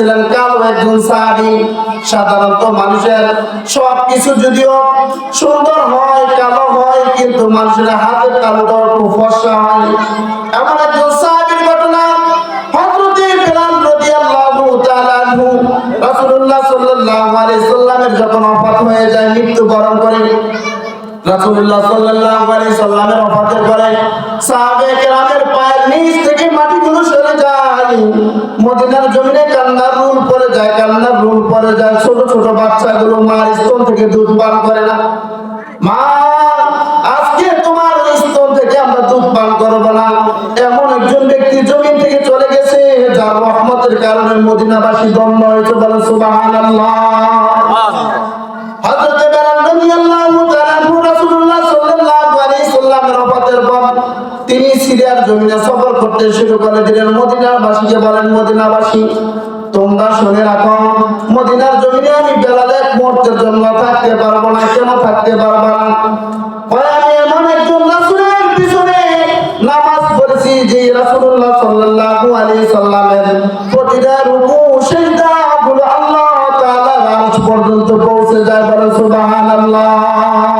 ছিলেন কালো একজন সাহাবি সাধারণত মানুষের সব কিছু যদিও সুন্দর হয়, কালো হয়, কিন্তু মানুষের হাতের কালোটা একটু ফর্সা হয়। এমন একজন সাহাবির ঘটনা মাটিগুলো সরে যায়। জমিনে কান্নার বাচ্চাগুলো মার স্তন থেকে দুধ পান করে না। মা, আজকে তোমার স্তন থেকে আমরা দুধ পান করব না। এমন একজন ব্যক্তি জমিন থেকে চলে গেছে, যার রহমতের কারণে মদিনাবাসী দণ্ড হয়েছে বলে তিনি সিরিয়ার জমিনে সফর করতে শুরু করে দিলেন। বলেন, মদিনাবাসী, তোমরা শুনে রাখো, মদিনার জমিনে আমি মুহূর্তের জন্য থাকতে পারব না, কেন থাকতে পারব না? আমি এমন একজন রাসূলের পিছনে নামাজ পড়েছি যে রাসূলুল্লাহ সাল্লাল্লাহু আলাইহি সাল্লামের প্রতিটা রুকু সিজদা আল্লাহ তাআলার আরশ পর্যন্ত পৌঁছে যায় বলে সুবহানাল্লাহ।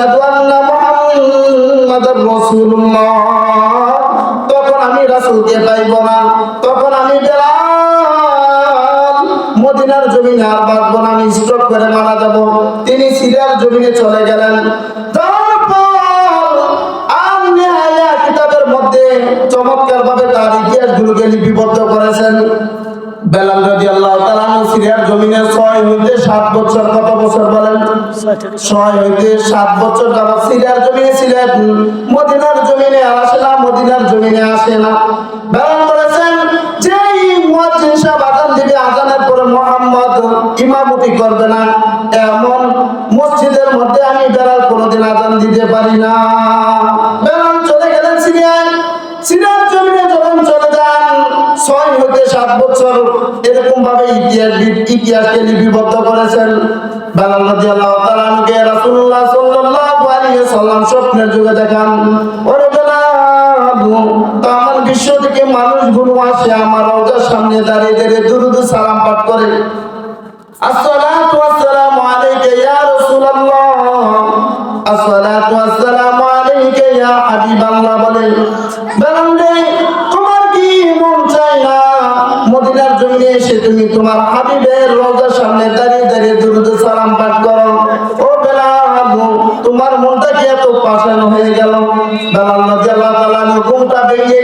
আশহাদু আন্না মুহাম্মাদার রাসূলুল্লাহ। তখন আমি রাসূলকে পাইব না। তখন আমি বেলাল মদিনার জমিনে আর বাঁচবো না, আমি স্ট্রোক করে মারা যাব। তিনি সিরিয়ার জমিনে চলে গেলেন। চমৎকার ভাবে তার ইতিহাসগুলোকে লিপিবদ্ধ করেছেন। বেলাল সিরিয়ার জমিনে 6 হইতে 7 বছর, কত বছর বলেন? ছয় হইতে সাত বছর যাবত সিরিয়ার জমিনে ছিলেন। মদিনার জমিনে আসে না, মদিনার জমিনে আসে না। করবে না, এমন মসজিদের মধ্যে আমি কোনোদিন দিতে পারি না। চলে গেলেন সিরিয়ার যখন চলে যান, ছয় সাত বছর এরকম ভাবে ইতিহাস ইতিহাসকে লিপিবদ্ধ করেছেন। হাবিবাল্লাহ বলে তুমি তোমার হাবিবের রওজার সামনে দাঁড়িয়ে দাঁড়িয়ে দুরুদ সালাম পাঠ করো। ও বেলাল, তোমার মনটা কি এত পাষাণ হয়ে গেল? বেলাল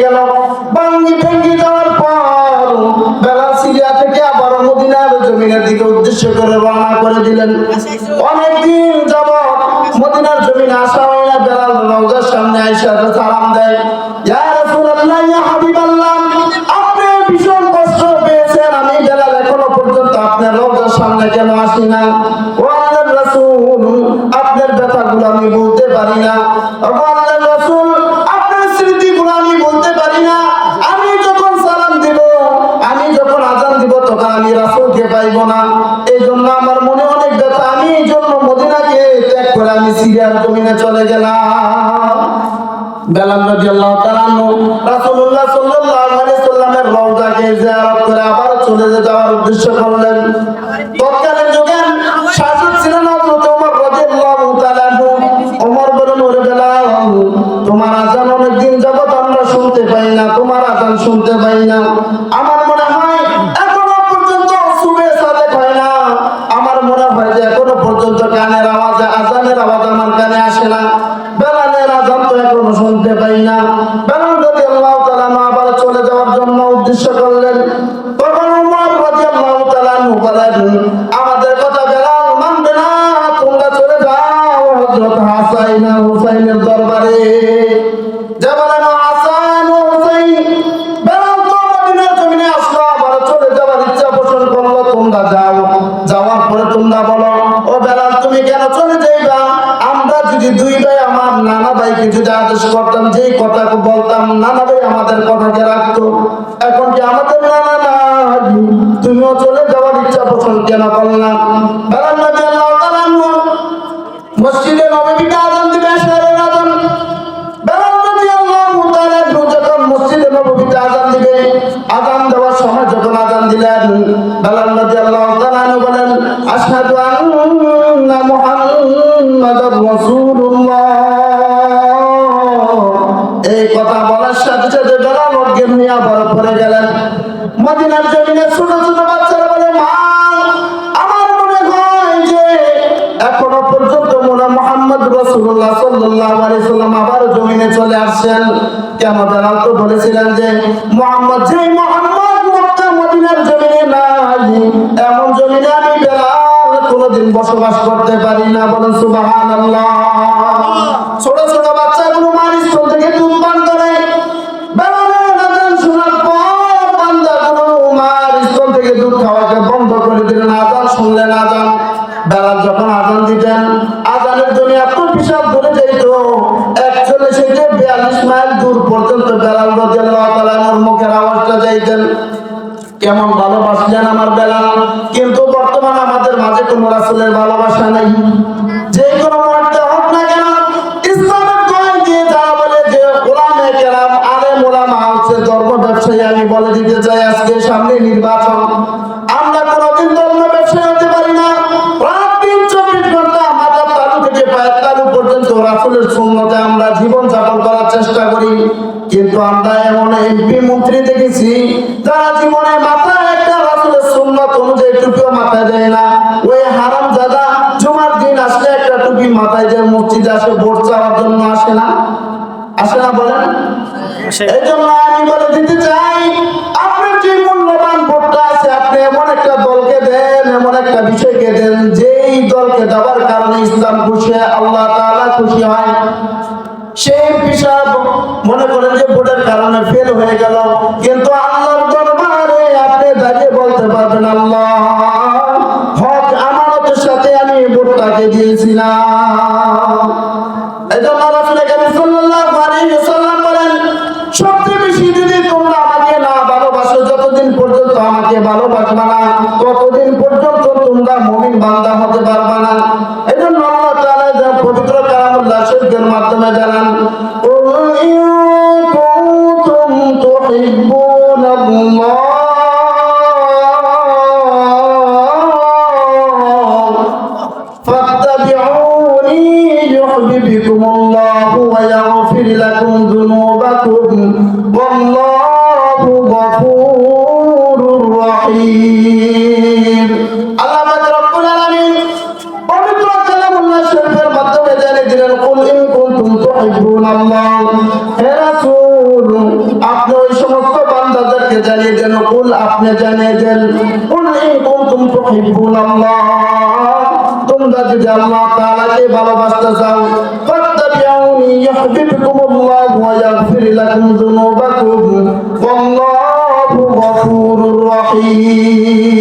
গেল। যাওয়ার পর বেলাল সিরিয়া থেকে আবার মদিনার জমিনের দিকে উদ্দেশ্য করে রওনা করে দিলেন। যাবত মদিনার জমিনে আসা হয় না, বেলাল সামনে আইসা সালাম দেয়। ইয়া রাসূলুল্লাহ, ইয়া আসি না। ও আল্লাহর রাসূল, আপনার ব্যথাগুলো আমি বলতে পারি না। ও আল্লাহর রাসূল, আপনার স্মৃতিগুলো আমি বলতে পারি না। আমি যখন সালাম দিব, আমি যখন আজান দিব, তখন আমি রাসূলকে পাইব না। এই জন্য আমার মনে অনেক ব্যথা। আমি এই জন্য মদিনাকে ত্যাগ করে আমি সিরিয়ার জমিনে চলে গেলাম। বেলাল রাদিয়াল্লাহু তাআলা রাসূলুল্লাহ সাল্লাল্লাহু আলাইহি সাল্লামের রওজাকে জিয়ারত করে আবার চলে যাওয়ার উদ্দেশ্য করলেন। তোমার আজান শুনতে পাই না। আমার মনে হয় এখনও পর্যন্ত সুবে সাদেক হয় না। আমার মনে হয় যে এখনও পর্যন্ত কানের আওয়াজ, আজানের আওয়াজ আমার কানে আসে না। বেলালের আজান তো এখনও শুনতে পাই না। বেলাল যদি আল্লাহ তালা মা আবার চলে যাওয়ার জন্য উদ্দেশ্য করলেন। তখন উমর রাজি আল্লাহ তালা বলেন যদি আদেশ করতাম যে কথা বলতাম নানা ভাই আমাদের কথাকে রাখতো। এখন কি আমাদের নানা তুমিও চলে যাওয়ার ইচ্ছা পোষণ কেন করলাম মসজিদে নববীতে আজান দিবে আজান। দিবে, আজান দেওয়ার সময় আনহু বলেন রসুল্লাহ সাল্লাহ আবার জমিনে চলে তো বলেছিলেন যে, মোহাম্মদ যে মোহাম্মদ মক্কা, মদিনার জমিনে নাই। এমন জমিনে আমি বেলাল কোনোদিন বসবাস করতে পারি না। বলেন, সুবহানাল্লাহ। ছোট ছোট বাচ্চাগুলো মার মুখের যাইতেন। কেমন ভালোবাসলেন আমার বেলা। কিন্তু বর্তমানে আমাদের মাঝে কোনো রাসুলের ভালোবাসা নেই। যে কোনো হোক না কেন, ইসলামের আমি বলে দিতে চাই আজকে সামনে নির্বাচন। কিন্তু আমরা এমন এমপি মন্ত্রী দেখেছি যারা জীবনে মাথায় একটা রাসূলের সুন্নত অনুযায়ী টুপিও মাথায় দেয় না। ওই হারাম দাদা জুমার দিন আসলে একটা টুপি মাথায় যে মসজিদে আসে ভোট চাওয়ার জন্য আসে না। আসে না বলেন? এই জন্য আমি বলে দিতে চাই আপনার যে মূল্যবান ভোটটা আছে আপনি এমন একটা দলকে দেন এমন একটা বিষয়কে দেন যেই দলকে দেওয়ার কারণে ইসলাম খুশি আল্লাহ তাআলা খুশি হয়। সেই বিষয় মনে করেন যে ভোটের কারণে ফেল হয়ে গেল। কিন্তু আল্লাহর দরবারে আপনি দাঁড়িয়ে বলতে পারবেন, আল্লাহ, হক আমানতের সাথে আমি ভোটটাকে দিয়েছিলাম। বেশি যদি তোমরা আমাকে না ভালোবাসো, যতদিন পর্যন্ত আমাকে ভালোবাসবে না, ততদিন পর্যন্ত তোমরা মুমিন বান্দা হতে পারবে না। এই মাধ্যমে জানান। আপনি জানিয়ে দেন তোমরা যদি আল্লাহ তাআলাকে ভালোবাসতে চাও, ফাত্তাবিউনি ইউহিব্বুকুমুল্লাহ ওয়া ইয়াগফির লাকুম যুনুবাকুম। ওয়াল্লাহু গফুরুর রহিম।